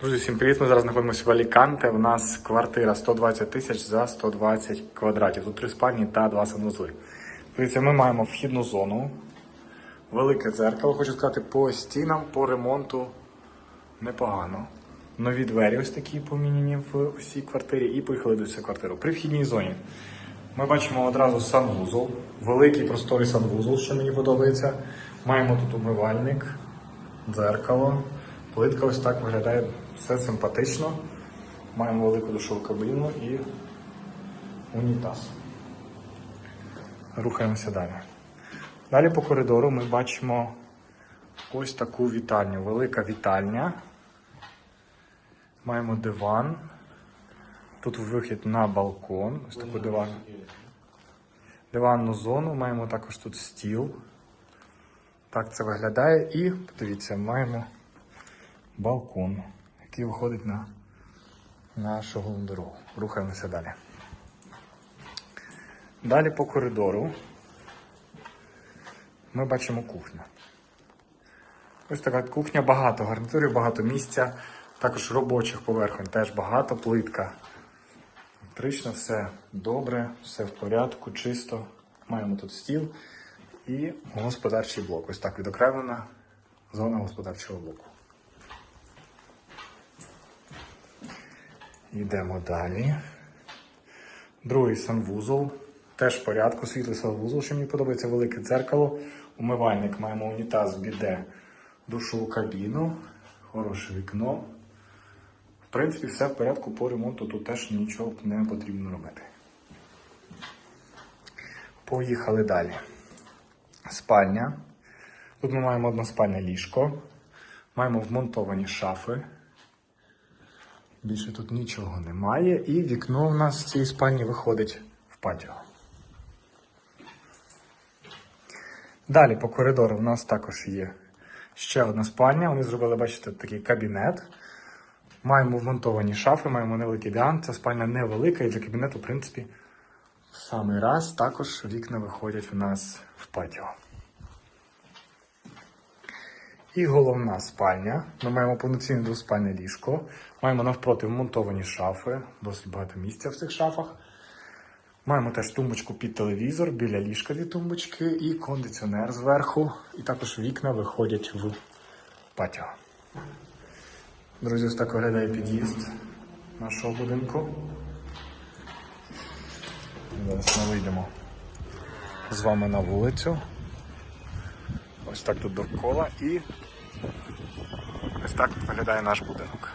Друзі, всім привіт! Ми зараз знаходимося в Аліканте. У нас квартира 120 тисяч за 120 квадратів. Тут три спальні та два санвузли. Дивіться, ми маємо вхідну зону, велике дзеркало. Хочу сказати, по стінам, по ремонту непогано. Нові двері ось такі поміняні в усій квартирі і поїхали до цієї квартири. При вхідній зоні ми бачимо одразу санвузол, великий просторий санвузол, що мені подобається. Маємо тут умивальник, дзеркало. Плитка ось так виглядає все симпатично. Маємо велику душову кабіну і унітаз. Рухаємося далі. Далі по коридору ми бачимо ось таку вітальню. Велика вітальня. Маємо диван. Тут вихід на балкон. Ось такий диван. Диванну зону. Маємо також тут стіл. Так це виглядає. І подивіться, маємо балкон, який виходить на нашу головну дорогу. Рухаємося далі. Далі по коридору ми бачимо кухню. Ось така кухня, багато гарнітурів, багато місця. Також робочих поверхонь теж багато, плитка. Електрично, все добре, все в порядку, чисто. Маємо тут стіл і господарчий блок. Ось так відокремлена зона господарчого блоку. Йдемо далі. Другий санвузол. Теж в порядку, світлий санвузол, що мені подобається, велике дзеркало. Умивальник, маємо унітаз, біде, душову кабіну, хороше вікно. В принципі, все в порядку по ремонту, тут теж нічого не потрібно робити. Поїхали далі. Спальня. Тут ми маємо односпальне ліжко. Маємо вмонтовані шафи. Більше тут нічого немає. І вікно в нас з цієї спальні виходить в патіо. Далі по коридору в нас також є ще одна спальня. Вони зробили, бачите, такий кабінет. Маємо вмонтовані шафи, маємо невеликий діан. Ця спальня невелика і для кабінету, в принципі, в самий раз також вікна виходять в нас в патіо. І головна спальня. Ми маємо повноцінне двоспальне ліжко. Маємо навпроти вмонтовані шафи, досить багато місця в цих шафах. Маємо теж тумбочку під телевізор, біля ліжка дві тумбочки і кондиціонер зверху. І також вікна виходять в патіо. Друзі, ось так виглядає під'їзд нашого будинку. Зараз ми вийдемо з вами на вулицю. Ось так тут довкола і ось так виглядає наш будинок.